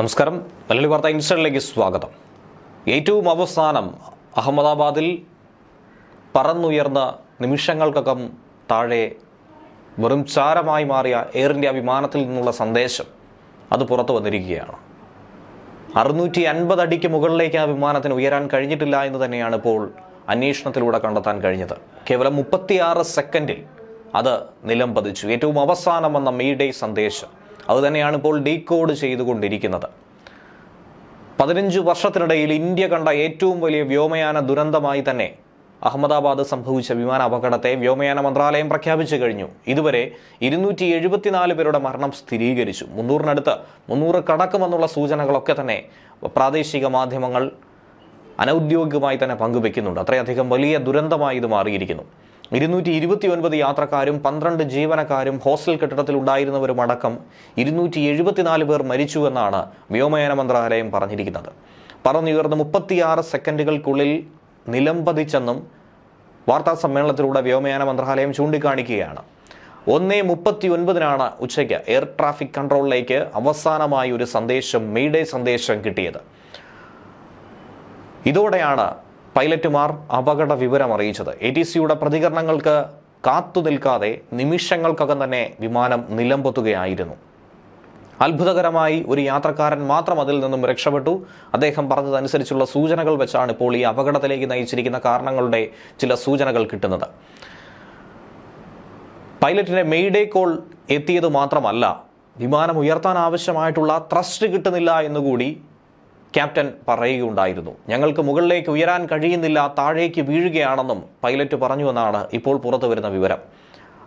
നമസ്കാരം. മലയാളി വാർത്ത ഇൻസ്റ്റിലേക്ക് സ്വാഗതം. ഏറ്റവും അവസാനം അഹമ്മദാബാദിൽ പറന്നുയർന്ന നിമിഷങ്ങൾക്കകം താഴെ വെറും ചാരമായി മാറിയ എയർ ഇന്ത്യ വിമാനത്തിൽ നിന്നുള്ള സന്ദേശം അത് പുറത്തു വന്നിരിക്കുകയാണ്. അറുന്നൂറ്റി അൻപത് അടിക്ക് മുകളിലേക്ക് ആ വിമാനത്തിന് ഉയരാൻ കഴിഞ്ഞിട്ടില്ല എന്ന് തന്നെയാണ് ഇപ്പോൾ അന്വേഷണത്തിലൂടെ കണ്ടെത്താൻ കഴിഞ്ഞത്. കേവലം മുപ്പത്തിയാറ് സെക്കൻഡിൽ അത് നിലം പതിച്ചു. ഏറ്റവും അവസാനം വന്ന മെയ്ഡേ സന്ദേശം. അതുതന്നെയാണ് ഇപ്പോൾ ഡീകോഡ് ചെയ്തുകൊണ്ടിരിക്കുന്നത്. പതിനഞ്ച് വർഷത്തിനിടയിൽ ഇന്ത്യ കണ്ട ഏറ്റവും വലിയ വ്യോമയാന ദുരന്തമായി തന്നെ അഹമ്മദാബാദ് സംഭവിച്ച വിമാന അപകടത്തെ വ്യോമയാന മന്ത്രാലയം പ്രഖ്യാപിച്ചു കഴിഞ്ഞു. ഇതുവരെ ഇരുന്നൂറ്റി എഴുപത്തിനാല് പേരുടെ മരണം സ്ഥിരീകരിച്ചു. മുന്നൂറിനടുത്ത് മുന്നൂറ് കടക്കുമെന്നുള്ള സൂചനകളൊക്കെ തന്നെ പ്രാദേശിക മാധ്യമങ്ങൾ അനൗദ്യോഗികമായി തന്നെ പങ്കുവെക്കുന്നുണ്ട്. അത്രയധികം വലിയ ദുരന്തമായി ഇത് മാറിയിരിക്കുന്നു. ഇരുന്നൂറ്റി ഇരുപത്തി ഒൻപത് യാത്രക്കാരും പന്ത്രണ്ട് ജീവനക്കാരും ഹോസ്റ്റൽ കെട്ടിടത്തിൽ ഉണ്ടായിരുന്നവരും അടക്കം ഇരുന്നൂറ്റി എഴുപത്തിനാല് പേർ മരിച്ചുവെന്നാണ് വ്യോമയാന മന്ത്രാലയം പറഞ്ഞിരിക്കുന്നത്. പറന്നുയർന്ന് മുപ്പത്തിയാറ് സെക്കൻഡുകൾക്കുള്ളിൽ നിലംപതിച്ചെന്നും വാർത്താ സമ്മേളനത്തിലൂടെ വ്യോമയാന മന്ത്രാലയം ചൂണ്ടിക്കാണിക്കുകയാണ്. ഒന്നേ മുപ്പത്തി ഒൻപതിനാണ് ഉച്ചയ്ക്ക് എയർ ട്രാഫിക് കൺട്രോളിലേക്ക് അവസാനമായി ഒരു സന്ദേശം മെയ്ഡേ സന്ദേശം കിട്ടിയത്. ഇതോടെയാണ് പൈലറ്റുമാർ അപകട വിവരം അറിയിച്ചത്. എ ടി സിയുടെ പ്രതികരണങ്ങൾക്ക് കാത്തു നിൽക്കാതെ നിമിഷങ്ങൾക്കകം തന്നെ വിമാനം നിലംപൊത്തുകയായിരുന്നു. അത്ഭുതകരമായി ഒരു യാത്രക്കാരൻ മാത്രം അതിൽ നിന്നും രക്ഷപ്പെട്ടു. അദ്ദേഹം പറഞ്ഞതനുസരിച്ചുള്ള സൂചനകൾ വെച്ചാണ് ഇപ്പോൾ ഈ അപകടത്തിലേക്ക് നയിച്ചിരിക്കുന്ന കാരണങ്ങളുടെ ചില സൂചനകൾ കിട്ടുന്നത്. പൈലറ്റിന്റെ മെയ്ഡേ കോൾ എത്തിയത് മാത്രമല്ല വിമാനം ഉയർത്താൻ ആവശ്യമായിട്ടുള്ള ത്രസ്റ്റ് കിട്ടുന്നില്ല എന്നുകൂടി ക്യാപ്റ്റൻ പറയുകയുണ്ടായിരുന്നു. ഞങ്ങൾക്ക് മുകളിലേക്ക് ഉയരാൻ കഴിയുന്നില്ല താഴേക്ക് വീഴുകയാണെന്നും പൈലറ്റ് പറഞ്ഞുവെന്നാണ് ഇപ്പോൾ പുറത്തു വരുന്ന വിവരം.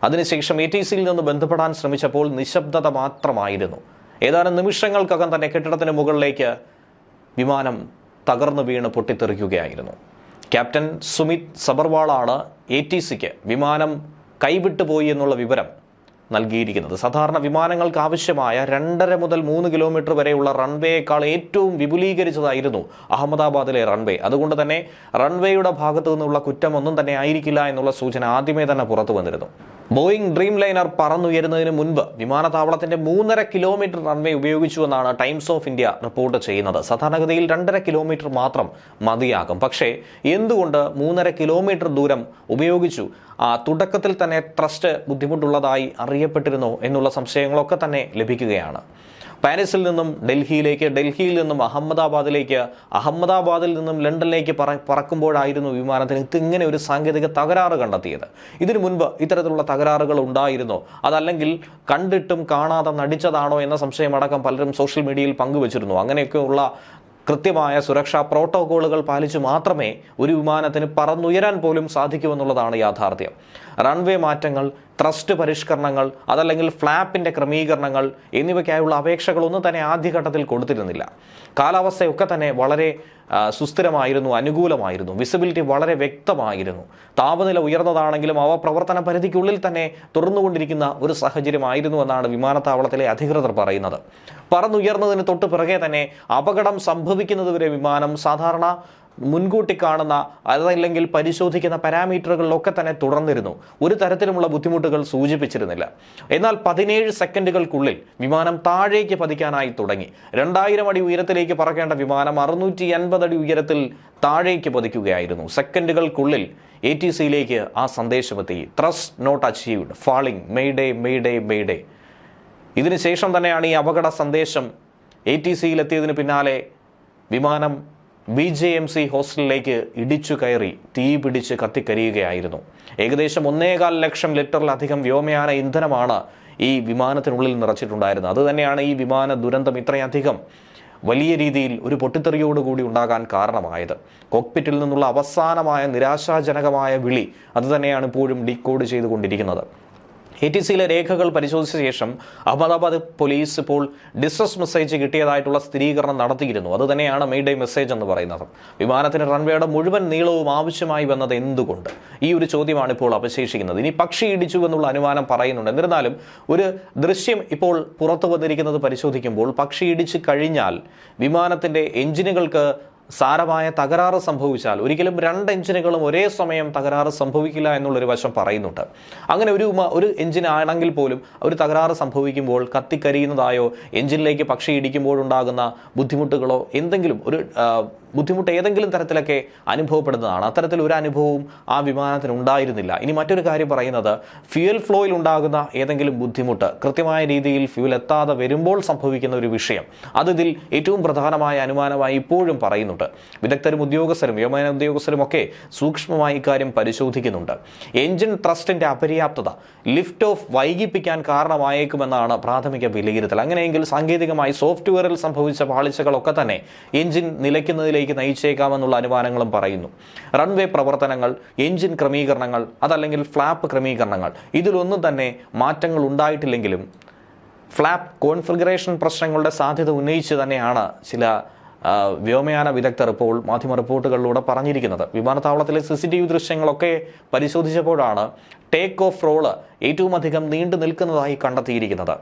അതിനുശേഷം എ ടി സിയിൽ നിന്ന് ബന്ധപ്പെടാൻ ശ്രമിച്ചപ്പോൾ നിശബ്ദത മാത്രമായിരുന്നു. ഏതാനും നിമിഷങ്ങൾക്കകം തന്നെ കെട്ടിടത്തിന് മുകളിലേക്ക് വിമാനം തകർന്നു വീണ് പൊട്ടിത്തെറിക്കുകയായിരുന്നു. ക്യാപ്റ്റൻ സുമിത് സബർവാളാണ് എ ടി സിക്ക് വിമാനം കൈവിട്ടുപോയി എന്നുള്ള വിവരം നൽകിയിരിക്കുന്നത്. സാധാരണ വിമാനങ്ങൾക്ക് ആവശ്യമായ രണ്ടര മുതൽ മൂന്ന് കിലോമീറ്റർ വരെയുള്ള റൺവേയേക്കാൾ ഏറ്റവും വിപുലീകരിച്ചതായിരുന്നു അഹമ്മദാബാദിലെ റൺവേ. അതുകൊണ്ട് തന്നെ റൺവേയുടെ ഭാഗത്തു നിന്നുള്ള കുറ്റമൊന്നും തന്നെ ആയിരിക്കില്ല എന്നുള്ള സൂചന ആദ്യമേ തന്നെ പുറത്തു വന്നിരുന്നു. ബോയിങ് ഡ്രീം ലൈനർ പറന്നുയരുന്നതിന് മുൻപ് വിമാനത്താവളത്തിന്റെ മൂന്നര കിലോമീറ്റർ റൺവേ ഉപയോഗിച്ചുവെന്നാണ് ടൈംസ് ഓഫ് ഇന്ത്യ റിപ്പോർട്ട് ചെയ്യുന്നത്. സാധാരണഗതിയിൽ രണ്ടര കിലോമീറ്റർ മാത്രം മതിയാകും. പക്ഷേ എന്തുകൊണ്ട് മൂന്നര കിലോമീറ്റർ ദൂരം ഉപയോഗിച്ചു? ആ തുടക്കത്തിൽ തന്നെ ട്രസ്റ്റ് ബുദ്ധിമുട്ടുള്ളതായി അറിയപ്പെട്ടിരുന്നോ എന്നുള്ള സംശയങ്ങളൊക്കെ തന്നെ ലഭിക്കുകയാണ്. പാരീസിൽ നിന്നും ഡൽഹിയിലേക്ക് ഡൽഹിയിൽ നിന്നും അഹമ്മദാബാദിലേക്ക് അഹമ്മദാബാദിൽ നിന്നും ലണ്ടനിലേക്ക് പറ പറക്കുമ്പോഴായിരുന്നു വിമാനത്തിന് ഇങ്ങനെ ഒരു സാങ്കേതിക തകരാറ് കണ്ടെത്തിയത്. ഇതിനു മുൻപ് ഇത്തരത്തിലുള്ള തകരാറുകൾ ഉണ്ടായിരുന്നോ. അതല്ലെങ്കിൽ കണ്ടിട്ടും കാണാതെ നടിച്ചതാണോ എന്ന സംശയമടക്കം പലരും സോഷ്യൽ മീഡിയയിൽ പങ്കുവച്ചിരുന്നു. അങ്ങനെയൊക്കെയുള്ള കൃത്യമായ സുരക്ഷാ പ്രോട്ടോകോളുകൾ പാലിച്ചു മാത്രമേ ഒരു വിമാനത്തിന് പറന്നുയരാൻ പോലും സാധിക്കുമെന്നുള്ളതാണ് യാഥാർത്ഥ്യം. റൺവേ മാറ്റങ്ങൾ ത്രസ്റ്റ് പരിഷ്കരണങ്ങൾ അതല്ലെങ്കിൽ ഫ്ലാപ്പിന്റെ ക്രമീകരണങ്ങൾ എന്നിവയ്ക്കായുള്ള അപേക്ഷകളൊന്നും തന്നെ ആദ്യഘട്ടത്തിൽ കൊടുത്തിരുന്നില്ല. കാലാവസ്ഥയൊക്കെ തന്നെ വളരെ സുസ്ഥിരമായിരുന്നു അനുകൂലമായിരുന്നു. വിസിബിലിറ്റി വളരെ വ്യക്തമായിരുന്നു. താപനില ഉയർന്നതാണെങ്കിലും അവ പ്രവർത്തന പരിധിക്കുള്ളിൽ തന്നെ തുറന്നുകൊണ്ടിരിക്കുന്ന ഒരു സാഹചര്യമായിരുന്നു എന്നാണ് വിമാനത്താവളത്തിലെ അധികൃതർ പറയുന്നത്. പറന്നുയർന്നതിന് തൊട്ട് പിറകെ തന്നെ അപകടം സംഭവിക്കുന്നതുവരെ വിമാനം സാധാരണ മുൻകൂട്ടി കാണുന്ന അതല്ലെങ്കിൽ പരിശോധിക്കുന്ന പാരാമീറ്ററുകളിലൊക്കെ തന്നെ തുടർന്നിരുന്നു. ഒരു തരത്തിലുമുള്ള ബുദ്ധിമുട്ടുകൾ സൂചിപ്പിച്ചിരുന്നില്ല. എന്നാൽ പതിനേഴ് സെക്കൻഡുകൾക്കുള്ളിൽ വിമാനം താഴേക്ക് പതിക്കാനായി തുടങ്ങി. രണ്ടായിരം അടി ഉയരത്തിലേക്ക് പറക്കേണ്ട വിമാനം അറുന്നൂറ്റി അൻപത് അടി ഉയരത്തിൽ താഴേക്ക് പതിക്കുകയായിരുന്നു. സെക്കൻഡുകൾക്കുള്ളിൽ എ ടി സിയിലേക്ക് ആ സന്ദേശമെത്തി. Thrust not achieved falling mayday mayday mayday ഇതിനുശേഷം തന്നെയാണ് ഈ അപകട സന്ദേശം എ ടി സിയിലെത്തിയതിന് പിന്നാലെ വിമാനം ബി ജെ എം സി ഹോസ്റ്റലിലേക്ക് ഇടിച്ചു കയറി തീ പിടിച്ച് കത്തിക്കരിയുകയായിരുന്നു. ഏകദേശം ഒന്നേകാൽ ലക്ഷം ലിറ്ററിലധികം വ്യോമയാന ഇന്ധനമാണ് ഈ വിമാനത്തിനുള്ളിൽ നിറച്ചിട്ടുണ്ടായിരുന്നത്. അതുതന്നെയാണ് ഈ വിമാന ദുരന്തം ഇത്രയധികം വലിയ രീതിയിൽ ഒരു പൊട്ടിത്തെറിയോടുകൂടി ഉണ്ടാകാൻ കാരണമായത്. കോക്പിറ്റിൽ നിന്നുള്ള അവസാനമായ നിരാശാജനകമായ വിളി അതുതന്നെയാണ് ഇപ്പോഴും ഡീകോഡ് ചെയ്തുകൊണ്ടിരിക്കുന്നത്. എ ടി സിയിലെ രേഖകൾ പരിശോധിച്ച ശേഷം അഹമ്മദാബാദ് പോലീസ് ഇപ്പോൾ ഡിസ്ട്രസ് മെസ്സേജ് കിട്ടിയതായിട്ടുള്ള സ്ഥിരീകരണം നടത്തിയിരുന്നു. അത് തന്നെയാണ് മെയ് ഡേ മെസ്സേജ് എന്ന് പറയുന്നത്. വിമാനത്തിന് റൺവേയുടെ മുഴുവൻ നീളവും ആവശ്യമായി വന്നത് എന്തുകൊണ്ട്? ഈ ഒരു ചോദ്യമാണ് ഇപ്പോൾ അവശേഷിക്കുന്നത്. ഇനി പക്ഷി ഇടിച്ചു എന്നുള്ള അനുമാനം പറയുന്നുണ്ട്. എന്നിരുന്നാലും ഒരു ദൃശ്യം ഇപ്പോൾ പുറത്തു വന്നിരിക്കുന്നത് പരിശോധിക്കുമ്പോൾ പക്ഷി ഇടിച്ചു കഴിഞ്ഞാൽ വിമാനത്തിന്റെ എഞ്ചിനുകൾക്ക് സാരമായ തകരാറ് സംഭവിച്ചാൽ ഒരിക്കലും രണ്ട് എഞ്ചിനുകളും ഒരേ സമയം തകരാറ് സംഭവിക്കില്ല എന്നുള്ളൊരു വശം പറയുന്നുണ്ട്. അങ്ങനെ ഒരു ഒരു എഞ്ചിൻ ആണെങ്കിൽ പോലും ഒരു തകരാറ് സംഭവിക്കുമ്പോൾ കത്തിക്കരിയുന്നതായോ എഞ്ചിനിലേക്ക് പക്ഷി ഇടിക്കുമ്പോഴുണ്ടാകുന്ന ബുദ്ധിമുട്ടുകളോ എന്തെങ്കിലും ഒരു ബുദ്ധിമുട്ട് ഏതെങ്കിലും തരത്തിലൊക്കെ അനുഭവപ്പെടുന്നതാണ്. അത്തരത്തിൽ ഒരു അനുഭവവും ആ വിമാനത്തിന് ഉണ്ടായിരുന്നില്ല. ഇനി മറ്റൊരു കാര്യം പറയുന്നത് ഫ്യൂൽ ഫ്ലോയിൽ ഉണ്ടാകുന്ന ഏതെങ്കിലും ബുദ്ധിമുട്ട് കൃത്യമായ രീതിയിൽ ഫ്യൂൽ എത്താതെ വരുമ്പോൾ സംഭവിക്കുന്ന ഒരു വിഷയം അത് ഇതിൽ ഏറ്റവും പ്രധാനമായ അനുമാനമായി ഇപ്പോഴും പറയുന്നുണ്ട്. വിദഗ്ധരും ഉദ്യോഗസ്ഥരും വ്യോമയാന ഉദ്യോഗസ്ഥരും ഒക്കെ സൂക്ഷ്മമായി ഇക്കാര്യം പരിശോധിക്കുന്നുണ്ട്. എഞ്ചിൻ ട്രസ്റ്റിന്റെ അപര്യാപ്തത ലിഫ്റ്റ് ഓഫ് വൈകിപ്പിക്കാൻ കാരണമായേക്കുമെന്നാണ് പ്രാഥമിക വിലയിരുത്തൽ. അങ്ങനെയെങ്കിൽ സാങ്കേതികമായി സോഫ്റ്റ്വെയറിൽ സംഭവിച്ച പാളിച്ചകളൊക്കെ തന്നെ എഞ്ചിൻ നിലയ്ക്കുന്നതിലേക്ക് നയിച്ചേക്കാമെന്നുള്ള അനുമാനങ്ങളും പറയുന്നു. റൺവേ പ്രവർത്തനങ്ങൾ എഞ്ചിൻ ക്രമീകരണങ്ങൾ അതല്ലെങ്കിൽ ഫ്ലാപ്പ് ക്രമീകരണങ്ങൾ ഇതിലൊന്നും തന്നെ മാറ്റങ്ങൾ ഉണ്ടായിട്ടില്ലെങ്കിലും ഫ്ലാപ്പ് കോൺഫിഗറേഷൻ പ്രശ്നങ്ങളുടെ സാധ്യത ഉന്നയിച്ച് തന്നെയാണ് ചില വ്യോമയാന വിദഗ്ധർ ഇപ്പോൾ മാധ്യമ റിപ്പോർട്ടുകളിലൂടെ പറഞ്ഞിരിക്കുന്നത്. വിമാനത്താവളത്തിലെ സി സി ടി വി ദൃശ്യങ്ങളൊക്കെ പരിശോധിച്ചപ്പോഴാണ് ടേക്ക് ഓഫ് റോൾ ഏറ്റവും അധികം നീണ്ടു നിൽക്കുന്നതായി കണ്ടെത്തിയിരിക്കുന്നത്.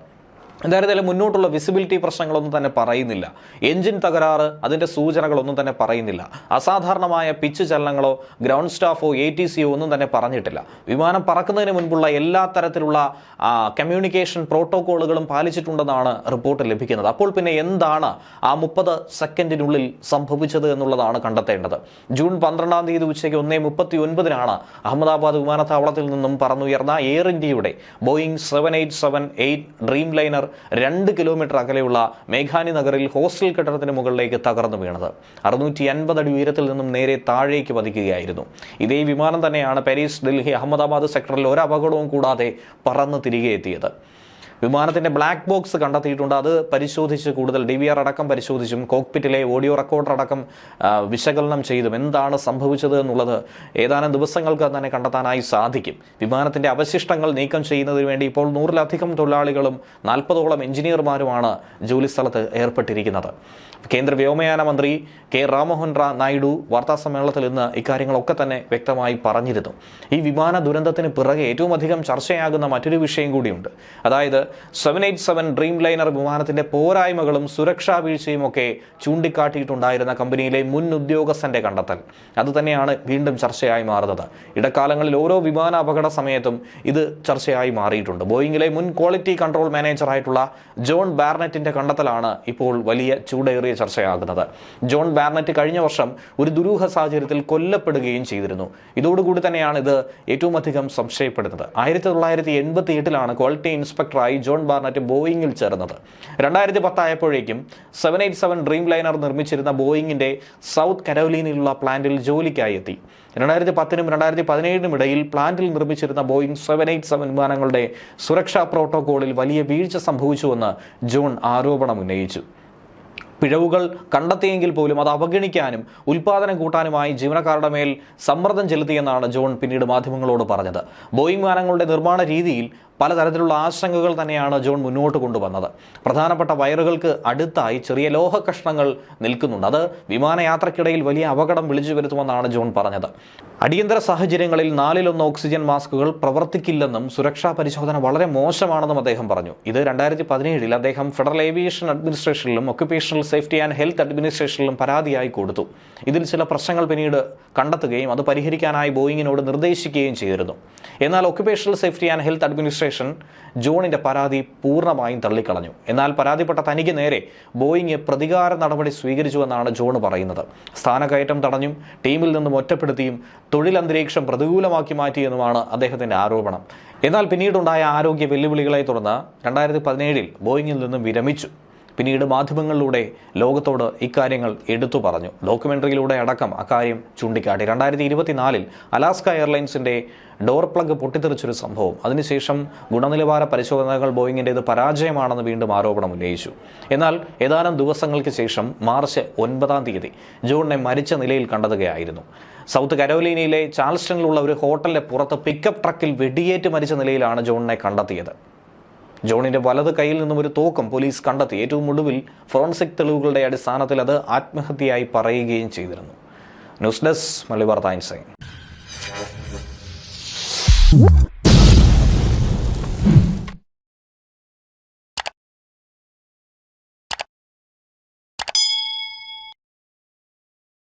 എന്തായിരുന്നാലും മുന്നോട്ടുള്ള വിസിബിലിറ്റി പ്രശ്നങ്ങളൊന്നും തന്നെ പറയുന്നില്ല. എഞ്ചിൻ തകരാറ് അതിന്റെ സൂചനകളൊന്നും തന്നെ പറയുന്നില്ല. അസാധാരണമായ പിച്ച് ചലനങ്ങളോ ഗ്രൗണ്ട് സ്റ്റാഫോ എ ടി സിയോ ഒന്നും തന്നെ പറഞ്ഞിട്ടില്ല. വിമാനം പറക്കുന്നതിന് മുൻപുള്ള എല്ലാ തരത്തിലുള്ള കമ്മ്യൂണിക്കേഷൻ പ്രോട്ടോക്കോളുകളും പാലിച്ചിട്ടുണ്ടെന്നാണ് റിപ്പോർട്ട് ലഭിക്കുന്നത്. അപ്പോൾ പിന്നെ എന്താണ് ആ മുപ്പത് സെക്കൻഡിനുള്ളിൽ സംഭവിച്ചത് എന്നുള്ളതാണ് കണ്ടെത്തേണ്ടത്. ജൂൺ പന്ത്രണ്ടാം തീയതി ഉച്ചയ്ക്ക് ഒന്നേ മുപ്പത്തി ഒൻപതിനാണ് അഹമ്മദാബാദ് വിമാനത്താവളത്തിൽ നിന്നും പറന്നുയർന്ന എയർ ഇന്ത്യയുടെ Boeing seven eight seven eight Dreamliner രണ്ട് കിലോമീറ്റർ അകലെയുള്ള മേഘാനി നഗറിൽ ഹോസ്റ്റൽ കെട്ടിടത്തിന് മുകളിലേക്ക് തകർന്നു വീണത്. അറുന്നൂറ്റി അൻപത് അടി ഉയരത്തിൽ നിന്നും നേരെ താഴേക്ക് പതിക്കുകയായിരുന്നു. ഇതേ വിമാനം തന്നെയാണ് പാരീസ് ഡൽഹി അഹമ്മദാബാദ് സെക്ടറിൽ ഒരു അപകടവും കൂടാതെ പറന്ന് തിരികെ എത്തിയത്. വിമാനത്തിന്റെ ബ്ലാക്ക് ബോക്സ് കണ്ടെത്തിയിട്ടുണ്ട്. അത് പരിശോധിച്ച് കൂടുതൽ ഡി അടക്കം പരിശോധിച്ചും കോക്പിറ്റിലെ ഓഡിയോ റെക്കോർഡർ അടക്കം വിശകലനം ചെയ്തും എന്താണ് സംഭവിച്ചത് എന്നുള്ളത് ഏതാനും ദിവസങ്ങൾക്ക് തന്നെ കണ്ടെത്താനായി സാധിക്കും. വിമാനത്തിന്റെ അവശിഷ്ടങ്ങൾ നീക്കം ചെയ്യുന്നതിന് വേണ്ടി ഇപ്പോൾ നൂറിലധികം തൊഴിലാളികളും നാൽപ്പതോളം എഞ്ചിനീയർമാരുമാണ് ജോലിസ്ഥലത്ത് ഏർപ്പെട്ടിരിക്കുന്നത്. കേന്ദ്ര വ്യോമയാന മന്ത്രി കെ രാമോഹൻ റാ നായിഡു വാർത്താ സമ്മേളനത്തിൽ ഇന്ന് ഇക്കാര്യങ്ങളൊക്കെ തന്നെ വ്യക്തമായി പറഞ്ഞിരുന്നു. ഈ വിമാന ദുരന്തത്തിന് പിറകെ ഏറ്റവും അധികം ചർച്ചയാകുന്ന മറ്റൊരു വിഷയം കൂടിയുണ്ട്. അതായത് seven eight seven dream liner വിമാനത്തിന്റെ പോരായ്മകളും സുരക്ഷാ വീഴ്ചയും ഒക്കെ ചൂണ്ടിക്കാട്ടിയിട്ടുണ്ടായിരുന്ന കമ്പനിയിലെ മുൻ ഉദ്യോഗസ്ഥന്റെ കണ്ടെത്തൽ. അതുതന്നെയാണ് വീണ്ടും ചർച്ചയായി മാറുന്നത്. ഇടക്കാലങ്ങളിൽ ഓരോ വിമാന അപകട സമയത്തും ഇത് ചർച്ചയായി മാറിയിട്ടുണ്ട്. ബോയിങ്ങിലെ മുൻ ക്വാളിറ്റി കൺട്രോൾ മാനേജറായിട്ടുള്ള ജോൺ ബാർനെറ്റിന്റെ കണ്ടെത്തലാണ് ഇപ്പോൾ വലിയ ചൂടേറിയ ചർച്ചയാകുന്നത്. ജോൺ ബാർനെറ്റ് കഴിഞ്ഞ വർഷം ഒരു ദുരൂഹ സാഹചര്യത്തിൽ കൊല്ലപ്പെടുകയും ചെയ്തിരുന്നു. ഇതോടുകൂടി തന്നെയാണ് ഇത് ഏറ്റവും അധികം സംശയപ്പെടുന്നത്. ആയിരത്തി തൊള്ളായിരത്തി എൺപത്തി എട്ടിലാണ് ക്വാളിറ്റി ഇൻസ്പെക്ടറായി ജോൺ ബാർണറ്റ് ബോയിങ്ങിൽ ചേർന്നത്. രണ്ടായിരത്തി പത്തായപ്പോഴേക്കും seven eight seven dream liner നിർമ്മിച്ചിരുന്ന ബോയിങ്ങിന്റെ സൗത്ത് കരോലീനയിലുള്ള പ്ലാന്റിൽ ജോലിക്കായി എത്തി. രണ്ടായിരത്തി പത്തിനും രണ്ടായിരത്തി പതിനേഴിനും ഇടയിൽ പ്ലാന്റിൽ നിർമ്മിച്ചിരുന്ന ബോയിങ് സെവൻ എയ്റ്റ് സെവൻ വിമാനങ്ങളുടെ സുരക്ഷാ പ്രോട്ടോകോളിൽ വലിയ വീഴ്ച സംഭവിച്ചുവെന്ന് ജോൺ ആരോപണം ഉന്നയിച്ചു. പിഴവുകൾ കണ്ടെത്തിയെങ്കിൽ പോലും അത് അവഗണിക്കാനും ഉൽപാദനം കൂട്ടാനുമായി ജീവനക്കാരുടെ മേൽ സമ്മർദ്ദം ചെലുത്തിയെന്നാണ് ജോൺ പിന്നീട് മാധ്യമങ്ങളോട് പറഞ്ഞത്. ബോയിങ് വിമാനങ്ങളുടെ നിർമ്മാണ രീതിയിൽ പലതരത്തിലുള്ള ആശങ്കകൾ തന്നെയാണ് ജോൺ മുന്നോട്ട് കൊണ്ടുവന്നത്. പ്രധാനപ്പെട്ട വയറുകൾക്ക് അടുത്തായി ചെറിയ ലോഹ കഷ്ണങ്ങൾ നിൽക്കുന്നുണ്ട്. അത് വിമാനയാത്രക്കിടയിൽ വലിയ അപകടം വിളിച്ചു വരുത്തുമെന്നാണ് ജോൺ പറഞ്ഞത്. അടിയന്തര സാഹചര്യങ്ങളിൽ നാലിലൊന്ന് ഓക്സിജൻ മാസ്കുകൾ പ്രവർത്തിക്കില്ലെന്നും സുരക്ഷാ പരിശോധന വളരെ മോശമാണെന്നും അദ്ദേഹം പറഞ്ഞു. ഇത് രണ്ടായിരത്തി പതിനേഴിൽ അദ്ദേഹം ഫെഡറൽ ഏവിയേഷൻ അഡ്മിനിസ്ട്രേഷനിലും ഒക്യുപേഷണൽ സേഫ്റ്റി ആൻഡ് ഹെൽത്ത് അഡ്മിനിസ്ട്രേഷനിലും പരാതിയായി കൊടുത്തു. ഇതിൽ ചില പ്രശ്നങ്ങൾ പിന്നീട് കണ്ടെത്തുകയും അത് പരിഹരിക്കാനായി ബോയിങ്ങിനോട് നിർദ്ദേശിക്കുകയും ചെയ്തിരുന്നു. എന്നാൽ occupational safety and health administration ജോണിന്റെ പരാതി പൂർണമായും തള്ളിക്കളഞ്ഞു. എന്നാൽ പരാതിപ്പെട്ട തനിക്ക് നേരെ ബോയിങ് പ്രതികാര നടപടി സ്വീകരിച്ചുവെന്നാണ് ജോൺ പറയുന്നത്. സ്ഥാനക്കയറ്റം തടഞ്ഞും ടീമിൽ നിന്നും ഒറ്റപ്പെടുത്തിയും തൊഴിലന്തരീക്ഷം പ്രതികൂലമാക്കി മാറ്റിയെന്നുമാണ് അദ്ദേഹത്തിന്റെ ആരോപണം. എന്നാൽ പിന്നീടുണ്ടായ ആരോഗ്യ വെല്ലുവിളികളെ തുടർന്ന് രണ്ടായിരത്തി പതിനേഴിൽ ബോയിങ്ങിൽ നിന്നും വിരമിച്ചു. പിന്നീട് മാധ്യമങ്ങളിലൂടെ ലോകത്തോട് ഇക്കാര്യങ്ങൾ എടുത്തു പറഞ്ഞു. ഡോക്യുമെന്ററിയിലൂടെ അടക്കം അക്കാര്യം ചൂണ്ടിക്കാട്ടി. രണ്ടായിരത്തി ഇരുപത്തിനാലിൽ അലാസ്ക എയർലൈൻസിന്റെ ഡോർ പ്ലഗ് പൊട്ടിത്തെറിച്ചൊരു സംഭവം. അതിനുശേഷം ഗുണനിലവാര പരിശോധനകൾ ബോയിങ്ങിന്റേത് പരാജയമാണെന്ന് വീണ്ടും ആരോപണം ഉന്നയിച്ചു. എന്നാൽ ഏതാനും ദിവസങ്ങൾക്ക് ശേഷം മാർച്ച് ഒൻപതാം തീയതി ജോണിനെ മരിച്ച നിലയിൽ കണ്ടെത്തുകയായിരുന്നു. സൗത്ത് കരോലീനയിലെ ചാൾസ്റ്റണിലുള്ള ഒരു ഹോട്ടലിന്റെ പുറത്ത് പിക്കപ്പ് ട്രക്കിൽ വെടിയേറ്റ് മരിച്ച നിലയിലാണ് ജോണിനെ കണ്ടെത്തിയത്. ജോണിന്റെ വലത് കൈയിൽ നിന്നും ഒരു തോക്കും പോലീസ് കണ്ടെത്തി. ഏറ്റവും ഒടുവിൽ ഫോറൻസിക് തെളിവുകളുടെ അടിസ്ഥാനത്തിൽ അത് ആത്മഹത്യയായി പറയുകയും ചെയ്തിരുന്നു. News desk Malabar times